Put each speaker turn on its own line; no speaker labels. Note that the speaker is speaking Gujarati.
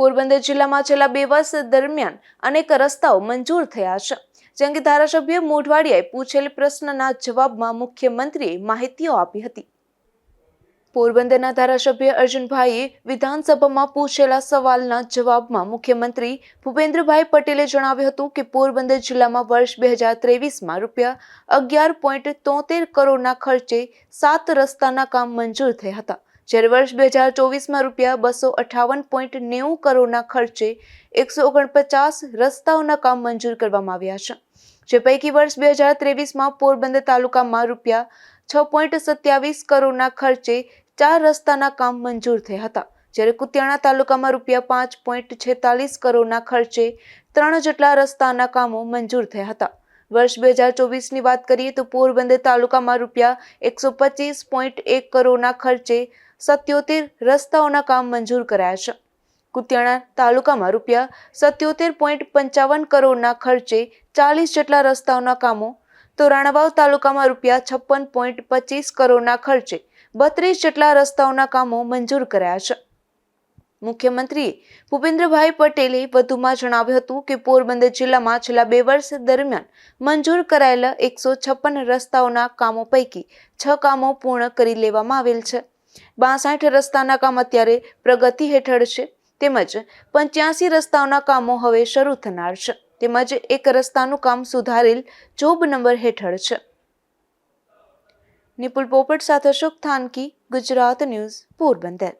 પોરબંદર જિલ્લામાં છેલ્લા બે વર્ષ દરમિયાન અનેક રસ્તાઓ મંજૂર થયા છે. જેમ કે ધારાસભ્ય મોઢવાડિયાએ પૂછેલ પ્રશ્નના જવાબમાં મુખ્યમંત્રીએ માહિતીઓ આપી હતી. પોરબંદરના ધારાસભ્ય અર્જુનભાઈએ વિધાનસભામાં પૂછેલા સવાલના જવાબમાં મુખ્યમંત્રી ભૂપેન્દ્રભાઈ પટેલે જણાવ્યું હતું કે પોરબંદર જિલ્લામાં વર્ષ બે હજાર ત્રેવીસમાં રૂપિયા અગિયાર પોઈન્ટ તોતેર કરોડના ખર્ચે સાત રસ્તાના કામ મંજૂર થયા હતા. જ્યારે વર્ષ બે હજાર ચોવીસમાં રૂપિયા બસો અઠાવન પોઈન્ટ નેવું કરોડના ખર્ચે એકસો ઓગણપચાસ રસ્તાઓના કામ મંજૂર કરવામાં આવ્યા છે. જે પૈકી વર્ષ બે હજાર ત્રેવીસમાં પોરબંદર તાલુકામાં રૂપિયા છ પોઈન્ટ સત્યાવીસ કરોડના ખર્ચે ચાર રસ્તાના કામ મંજૂર થયા હતા. જ્યારે કુતિયાણા તાલુકામાં રૂપિયા પાંચ પોઈન્ટ છેતાલીસ કરોડના ખર્ચે ત્રણ જેટલા રસ્તાના કામો મંજૂર થયા હતા. વર્ષ બે હજાર ચોવીસની વાત કરીએ તો પોરબંદર તાલુકામાં રૂપિયા એકસો પચીસ પોઈન્ટ એક કરોડના ખર્ચે સત્યોતેર રસ્તાઓના કામ મંજૂર કરાયા છે. કુતિયાણા તાલુકામાં રૂપિયા સત્યોતેર પોઈન્ટ પંચાવન કરોડના ખર્ચે ચાલીસ જેટલા રસ્તાઓના કામો, તો રાણાવાવ તાલુકામાં રૂપિયા છપ્પન પોઈન્ટ પચીસ કરોડના ખર્ચે બત્રીસ જેટલા રસ્તાઓના કામો મંજૂર કરાયા છે. મુખ્યમંત્રીએ ભૂપેન્દ્રભાઈ પટેલે વધુમાં જણાવ્યું હતું કે પોરબંદર જિલ્લામાં છેલ્લા બે વર્ષ દરમિયાન મંજૂર કરાયેલા એકસો છપ્પન રસ્તાઓના કામો પૈકી છ કામો પૂર્ણ કરી લેવામાં આવેલ છે. બાસઠ રસ્તાના કામ અત્યારે પ્રગતિ હેઠળ છે. તેમજ પંચ્યાસી રસ્તાઓના કામો હવે શરૂ થનાર છે. તેમજ એક રસ્તાનું કામ સુધારેલ જોબ નંબર હેઠળ છે. નિપુલ પોપટ સાથે અશોક થાનકી, ગુજરાત ન્યૂઝ, પોરબંદર.